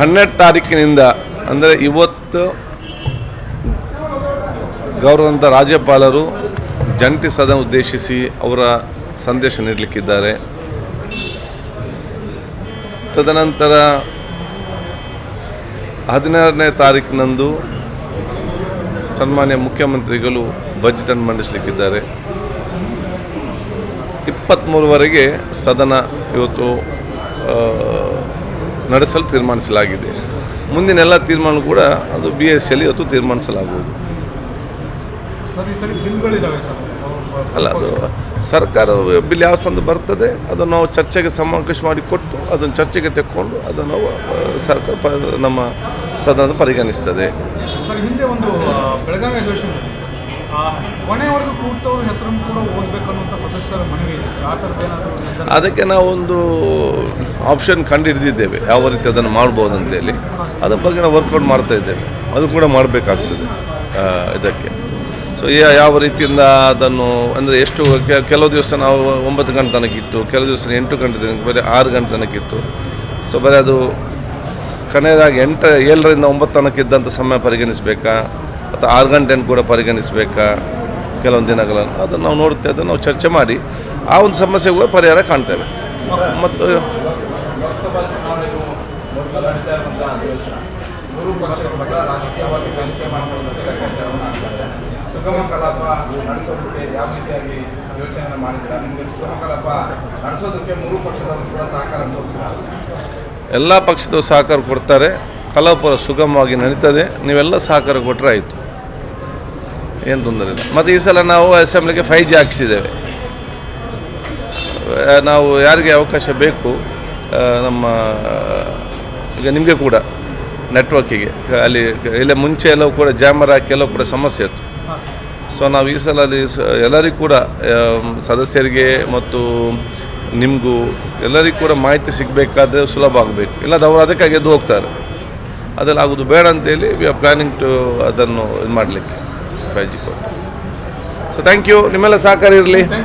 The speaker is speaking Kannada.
ಹನ್ನೆರಡು ತಾರೀಕಿನಿಂದ, ಅಂದರೆ ಇವತ್ತು ಗೌರವಂತ ರಾಜ್ಯಪಾಲರು ಜಂಟಿ ಸದನ ಉದ್ದೇಶಿಸಿ ಅವರ ಸಂದೇಶ ನೀಡಲಿಕ್ಕಿದ್ದಾರೆ. ತದನಂತರ ಹದಿನಾರನೇ ತಾರೀಕಿನಂದು ಸನ್ಮಾನ್ಯ ಮುಖ್ಯಮಂತ್ರಿಗಳು ಬಜೆಟನ್ನು ಮಂಡಿಸಲಿಕ್ಕಿದ್ದಾರೆ. ಇಪ್ಪತ್ತ್ಮೂರವರೆಗೆ ಸದನ ಇವತ್ತು ನಡೆಸಲು ತೀರ್ಮಾನಿಸಲಾಗಿದೆ. ಮುಂದಿನ ಎಲ್ಲ ತೀರ್ಮಾನ ಕೂಡ ಅದು ಬಿ ಎಸ್ ಸಿಯಲ್ಲಿ ಇವತ್ತು ತೀರ್ಮಾನಿಸಲಾಗುವುದು. ಅಲ್ಲ ಅದು ಸರ್ಕಾರ ಬಿಲ್ ಯಾವ ಸಂದ ಬರ್ತದೆ ಅದನ್ನು ನಾವು ಚರ್ಚೆಗೆ ಸಮಾವೇಶ ಮಾಡಿ ಕೊಟ್ಟು ಅದನ್ನು ಚರ್ಚೆಗೆ ತೆಕ್ಕೊಂಡು ಅದನ್ನು ನಾವು, ಸರ್ಕಾರ ನಮ್ಮ ಸದನ ಪರಿಗಣಿಸ್ತದೆ. ಸರ್ ಹಿಂದೆ ಒಂದು ಆ, ಬೆಳಗಾವಿ ಅಧಿವೇಶನ ಕೊನೆಯವರೆಗೂ ಹೆಸರನ್ನು ಕೂಡ ಓದಬೇಕು ಅದಕ್ಕೆ ನಾವೊಂದು ಆಪ್ಷನ್ ಕಂಡುಹಿಡಿದಿದ್ದೇವೆ ಯಾವ ರೀತಿ ಅದನ್ನು ಮಾಡ್ಬೋದು ಅಂತೇಳಿ ಅದ್ರ ಬಗ್ಗೆ ನಾವು ವರ್ಕೌಟ್ ಮಾಡ್ತಾ ಇದ್ದೇವೆ. ಅದು ಕೂಡ ಮಾಡಬೇಕಾಗ್ತದೆ ಇದಕ್ಕೆ. ಸೊ ಯಾವ ರೀತಿಯಿಂದ ಅದನ್ನು, ಅಂದರೆ ಎಷ್ಟು ಕೆಲವು ದಿವಸ ನಾವು ಒಂಬತ್ತು ಗಂಟೆ ತನಕ ಇತ್ತು, ಕೆಲವು ದಿವಸ ಎಂಟು ಗಂಟೆ ತನಕ, ಬರೀ ಆರು ಗಂಟೆ ತನಕ ಇತ್ತು. ಸೊ ಬರೀ ಅದು ಕೊನೆಯದಾಗಿ ಎಂಟು, ಏಳರಿಂದ ಒಂಬತ್ತು ತನಕ ಇದ್ದಂಥ ಸಮಯ ಪರಿಗಣಿಸಬೇಕಾ? ಅಥವಾ ಆರು ಗಂಟೆಯನ್ನು ಕೂಡ ಪರಿಗಣಿಸಬೇಕಾ? ಕೆಲವೊಂದು ದಿನಗಳನ್ನು ಅದನ್ನು ನಾವು ನೋಡುತ್ತೇವೆ ಅದನ್ನು ನಾವು ಚರ್ಚೆ ಮಾಡಿ ಆ ಒಂದು ಸಮಸ್ಯೆಗಳು ಪರಿಹಾರ ಕಾಣ್ತೇವೆ. ಮತ್ತು ಸುಗಮ ಕಲಾಪ ಯಾವ ರೀತಿಯಾಗಿ ಯೋಚನೆ ನಿಮಗೆ ಸುಗಮ ಕಲಾಪ ನಡೆಸೋದಕ್ಕೆ ಮೂರು ಪಕ್ಷದವರು ಕೂಡ ಸಹಕಾರ ಎಲ್ಲ ಪಕ್ಷದವರು ಸಹಕಾರ ಕೊಡ್ತಾರೆ. ಕಲಾಪ ಸುಗಮವಾಗಿ ನಡೀತದೆ. ನೀವೆಲ್ಲ ಸಹಕಾರ ಕೊಟ್ಟರೆ ಆಯಿತು. ಏನು ತೊಂದರೆ ಇಲ್ಲ. ಮತ್ತು ಈ ಸಲ ನಾವು ಅಸೆಂಬ್ಲಿಗೆ ಫೈ ಜಿ ಹಾಕಿಸಿದ್ದೇವೆ. ನಾವು ಯಾರಿಗೆ ಅವಕಾಶ ಬೇಕು ನಮ್ಮ, ಈಗ ನಿಮಗೆ ಕೂಡ ನೆಟ್ವರ್ಕಿಗೆ ಅಲ್ಲಿ ಇಲ್ಲ ಮುಂಚೆ ಎಲ್ಲವೂ ಕೂಡ ಜಾಮರ್ ಹಾಕಿ ಎಲ್ಲವೂ ಕೂಡ ಸಮಸ್ಯೆ ಇತ್ತು. ಸೊ ನಾವು ಈ ಸಲ ಅಲ್ಲಿ ಎಲ್ಲರಿಗೂ ಕೂಡ ಸದಸ್ಯರಿಗೆ ಮತ್ತು ನಿಮಗೂ ಎಲ್ಲರಿಗೂ ಕೂಡ ಮಾಹಿತಿ ಸಿಗಬೇಕಾದ್ರೆ ಸುಲಭ ಆಗಬೇಕು. ಇಲ್ಲದ ಅವರು ಅದಕ್ಕಾಗಿ ಎದ್ದು ಹೋಗ್ತಾರೆ. ಅದೆಲ್ಲ ಆಗೋದು ಬೇಡ ಅಂತೇಳಿ ವಿ ಆರ್ ಪ್ಲ್ಯಾನಿಂಗ್ ಟು ಅದನ್ನು ಇದು ಮಾಡಲಿಕ್ಕೆ. ಫೈವ್ ಸೊ ಥ್ಯಾಂಕ್ ಯು ನಿಮ್ಮೆಲ್ಲ ಸಹಕಾರ ಇರಲಿ.